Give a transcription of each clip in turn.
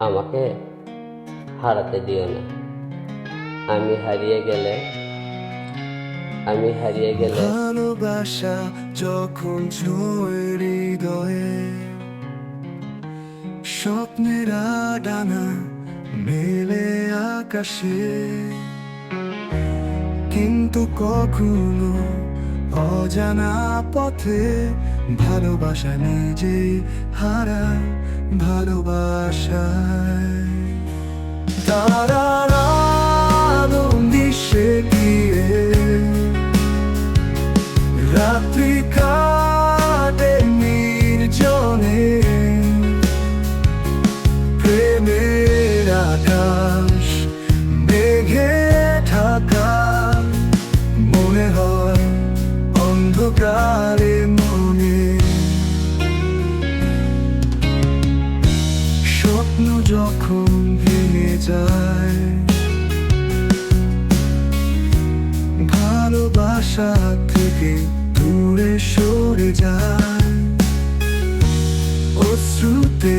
আমাকে হারাতে দিও না। আমি হারিয়ে গেলে, আমি হারিয়ে গেলে ভালোবাসা যখন হৃদয়ে, স্বপ্নের ডানা মেলে আকাশে। কিন্তু কখনো অজানা পথে ভালোবাসা নিজে হারা ভালোবাসায়। তারার যায়। ভালোবাসা থেকে দূরে সরে যায়। অশ্রুতে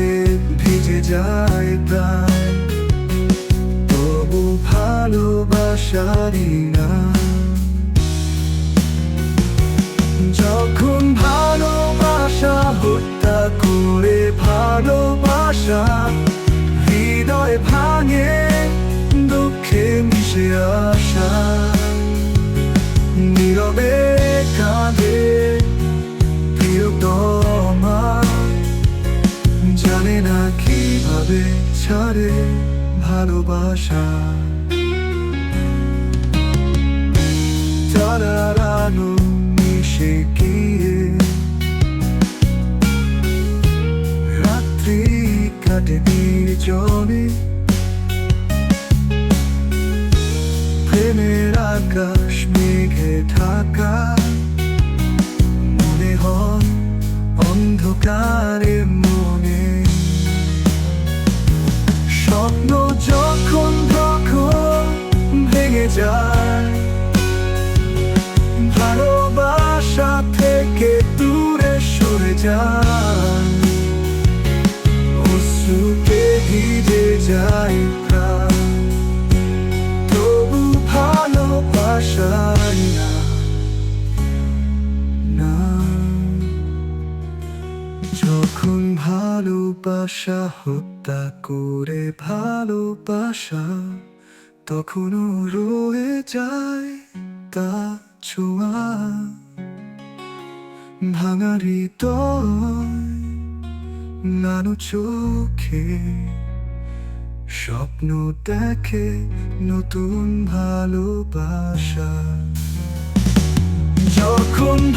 ভিজে যায় প্রাণ তবু ভালোবাসারি না। যখন ভালোবাসা হত্যা করে ভালোবাসা হৃদয় ভাঙে দুঃখে মিশে আসা নীরবে কাঁদে প্রিয়তমা জানে না কীভাবে ছাড়ে ভালোবাসা তারার আলো মিশে গিয়ে রাত্রি কাটে নির্জনে God you? ভালোবাসা, হত্যা করে ভালোবাসা তখনও রয়ে যায় তা ছোঁয়া। ভাঙারি নানো চোখে স্বপ্ন দেখে নতুন ভালোবাসা। যখন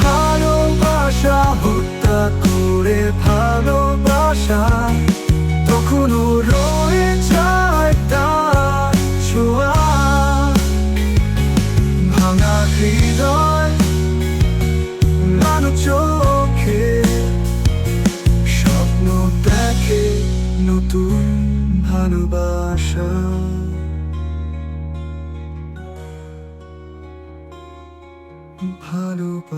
ভালোবাসা।